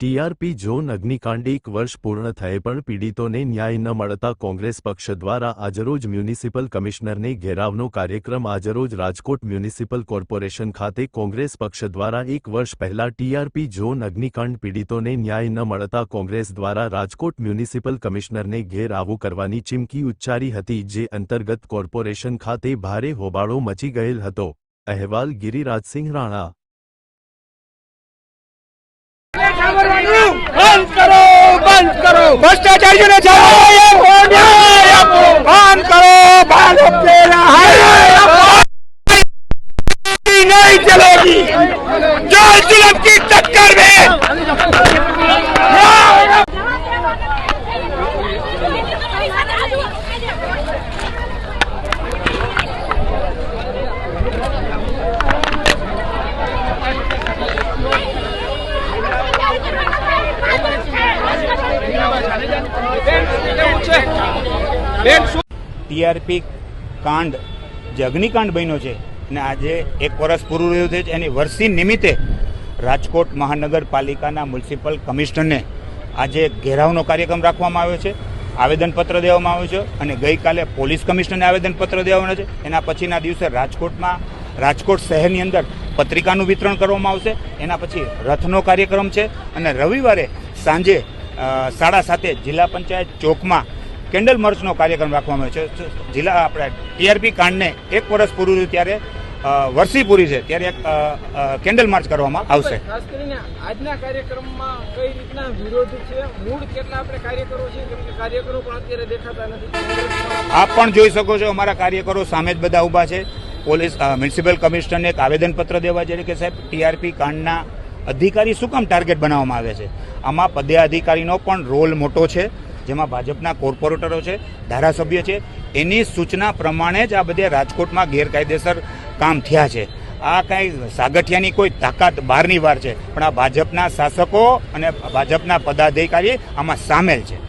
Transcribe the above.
TRP zone અગ્નિકાંડ એક વર્ષ પૂર્ણ થયે પણ પીડિતોને ન્યાય ન મળતા કોંગ્રેસ પક્ષ દ્વારા આજરોજ મ્યુનિસિપલ કમિશનરને ઘેરાવનો કાર્યક્રમ આજરોજ રાજકોટ મ્યુનિસિપલ કોર્પોરેશન ખાતે કોંગ્રેસ પક્ષ દ્વારા એક વર્ષ પહેલા ટીઆરપી ઝોન અગ્નિકાંડ પીડિતોને ન્યાય ન મળતા કોંગ્રેસ દ્વારા રાજકોટ મ્યુનિસિપલ કમિશનરને ઘેરાવો કરવાની ચીમકી ઉચ્ચારી હતી જે અંતર્ગત કોર્પોરેશન ખાતે ભારે હોબાળો મચી ગયેલ હતો અહેવાલ ગિરિરાજસિંહ રાણા ભ્રષ્ટાચારીઓને ન્યાય ટીઆરપી કાંડ જે અગ્નિકાંડ બન્યો છે અને આજે એક વર્ષ પૂરું રહ્યું છે એની વર્ષી નિમિત્તે રાજકોટ મહાનગરપાલિકાના મ્યુનિસિપલ કમિશનરને આજે ઘેરાવનો કાર્યક્રમ રાખવામાં આવ્યો છે. આવેદનપત્ર દેવામાં આવ્યું છે અને ગઈકાલે પોલીસ કમિશનરને આવેદનપત્ર દેવાનું છે. એના પછીના દિવસે રાજકોટમાં, રાજકોટ શહેરની અંદર પત્રિકાનું વિતરણ કરવામાં આવશે. એના પછી રથનો કાર્યક્રમ છે અને રવિવારે સાંજે સાડા સાતે જિલ્લા પંચાયત ચોકમાં કેન્ડલ માર્ચનો કાર્યક્રમ રાખવામાં આવ્યો છે. જિલ્લા આપણે ટીઆરપી કાંડને એક વર્ષ પૂરું થયું ત્યારે વર્ષી પૂરી છે. ત્યારે એક કેન્ડલ માર્ચ કરવામાં આવશે. ખાસ કરીને આજના કાર્યક્રમમાં કઈ રીતના વિરોધ છે? મૂળ કેટલા આપણે કાર્યકરો છે કેમ કે કાર્યકરો પણ અત્યારે દેખાતા નથી. આપ પણ જોઈ શકો છો અમારા કાર્યકરો સામે જ બધા ઊભા છે. પોલીસ મ્યુનિસિપલ કમિશનરને એક આવેદનપત્ર દેવા છે કે સાહેબ ટીઆરપી કાંડના અધિકારી શું કામ ટાર્ગેટ બનાવવામાં આવે છે? આમાં પદે અધિકારીનો પણ રોલ મોટો છે, જેમાં ભાજપના કોર્પોરેટરો છે, ધારાસભ્ય છે. એની સૂચના પ્રમાણે જ આ બધે રાજકોટમાં ગેરકાયદેસર કામ થયા છે. આ કાંઈ સાગઠિયાની કોઈ તાકાત બહારની વાર છે, પણ આ ભાજપના શાસકો અને ભાજપના પદાધિકારી આમાં સામેલ છે.